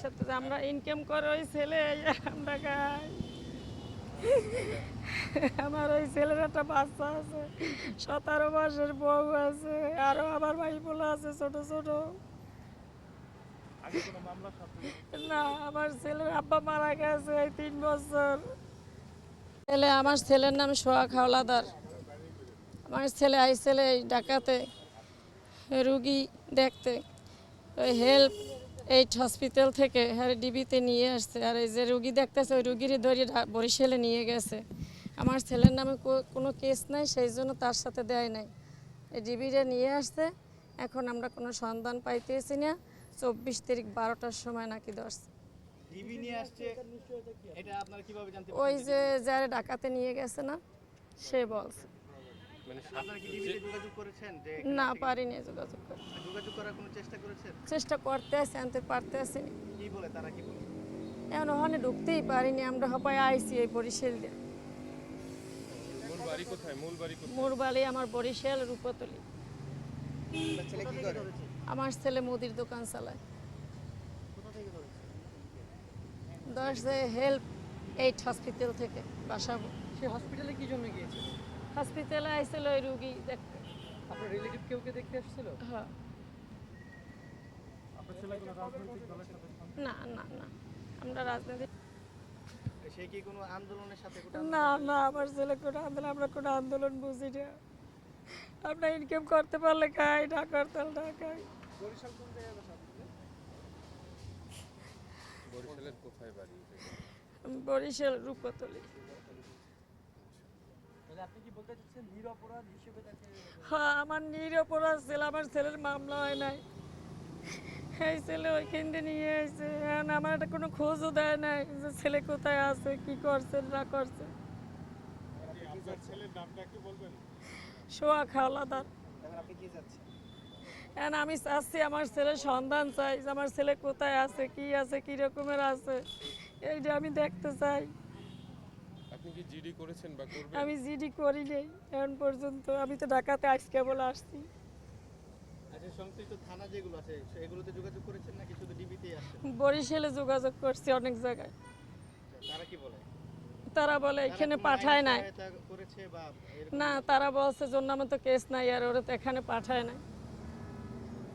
সাথে আমরা ইনকাম করে ওই ছেলে আমরা খাই। আমার ওই ছেলের একটা বাচ্চা আছে সতেরো মাসের বউ আছে আরও আমার ভাই বোলা আছে ছোট ছোট। না? আমার ছেলের আব্বা মারা গেছে এই তিন বছর। ছেলে আমার ছেলের নাম সোহাগ হাওলাদার আমার ছেলে আইছিল এই ডাকাতে রুগী দেখতে ওই হেল্প এইট হসপিটাল থেকে হ্যাঁ ডিবিতে নিয়ে আসছে। আর এই যে রুগী দেখতেছে ওই রুগীরই ধরে বরিশালে নিয়ে গেছে। আমার ছেলের নামে কোনো কেস নাই সেই জন্য তার সাথে দেয় নাই। এই ডিবিটা নিয়ে আসছে এখন আমরা কোনো সন্ধান পাইতেছি না। চব্বিশ তারিখ বারোটার সময় নাকি ধরছে ডিবি নিয়ে আসছে এটা আপনারা কীভাবে জানতে ওই যে যারা ডাকাতে নিয়ে গেছে না সে বলছে। না পারিনি যোগাযোগ করে যোগাযোগ করার কোনো চেষ্টা করেছেন? চেষ্টা করতে আসি আনতে পারতে আসিনি কি বলে তারা কি বলে? এখন ওখানে ঢুকতেই পারিনি আমরা সবাই আইসি এই বরিশাল দিয়ে। মূল বাড়ি কোথায়? মূল বাড়ি কোথায়? মোরবালি আমার বরিশাল রূপতলি। ছেলে কি করে? আমার ছেলে মুদির দোকান চালায়। দশে হেল্প এইট হসপিটাল থেকে বাসাবো। সে হসপিটালে কি জন্য গিয়েছে? হসপিটালে আইছিল ওই রুগী দেখতে আপনার রিলেটিভ কেউ কে দেখতে আসছিল? হ্যাঁ। আপনার ছেলে কোনো রাজনৈতিক দলের সাথে না না না। আমরা রাজনীতি সে কি কোনো আন্দোলনের সাথে কোনো না না আমার ছেলে কোনো আন্দোলন আমরা কোনো আন্দোলন বুঝি না। আমরা ইনকাম করতে পারলে খাই না করতে পারলে না খাই। বরিশালের কোথায় বাড়ি বরিশাল রূপতলি তাহলে আপনি কি বলতে চাচ্ছেন নিরপরাধ হিসেবে তাকে হ্যাঁ আমার নিরপরাধ ছেলে আমার ছেলের মামলা হয় নাই। এই ছেলে ওইখান দিয়ে নিয়ে এসে এখন আমার একটা কোনো খোঁজও দেয় নাই যে ছেলে কোথায় আছে কি করছে না করছে। আপনার ছেলের নামটা কি বলবেন। শোয়া খাওয়ালাদার। এখন আপনি কি যাচ্ছেন? এখন আমি চাচ্ছি আমার ছেলের সন্ধান চাই যে আমার ছেলে কোথায় আছে কি আছে কি রকমের আছে। এইটা আমি দেখতে চাই। আপনি কি জিডি করেছেন বা করবেন? আমি জিডি করি নেই এখন পর্যন্ত। আমি তো ঢাকাতে আজকে বলে আসছি। আচ্ছা সংশ্লিষ্ট থানা যেগুলো আছে এগুলোতে যোগাযোগ করেছেন নাকি শুধু ডিবিতেই আসছেন? বরিশালে যোগাযোগ করছি অনেক জায়গায়। তারা কি বলে? তারা বলে এখানে পাঠায় নাই। না তারা বলছে জন্য আমার তো কেস নাই আর ওরা তো এখানে পাঠায় নাই।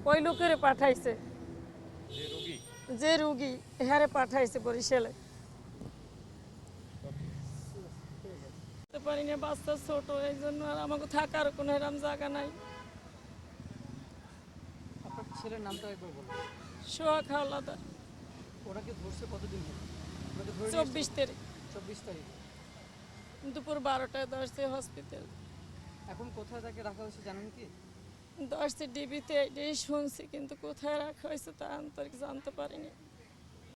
ওই লোকের পাঠাইছে। যে যে রুগী এহারে পাঠাইছে বরিশালে। পারি না বাচ্চা ছোট এই জন্য আর আমাকে থাকার কোনো এরম জায়গা নাই। আপনার ছেলের নামটা একবার বলুন। শোয়া খাওয়ালাদা ওনাকে ধরছে কতদিন চব্বিশ তারিখ। চব্বিশ তারিখ। দুপুর বারোটায় দশটি হসপিটাল। এখন কোথায় তাকে রাখা হয়েছে জানেন কি? দশটি ডিবিতে এটাই শুনছি কিন্তু কোথায় রাখা হয়েছে তা আন্তরিক জানতে পারিনি।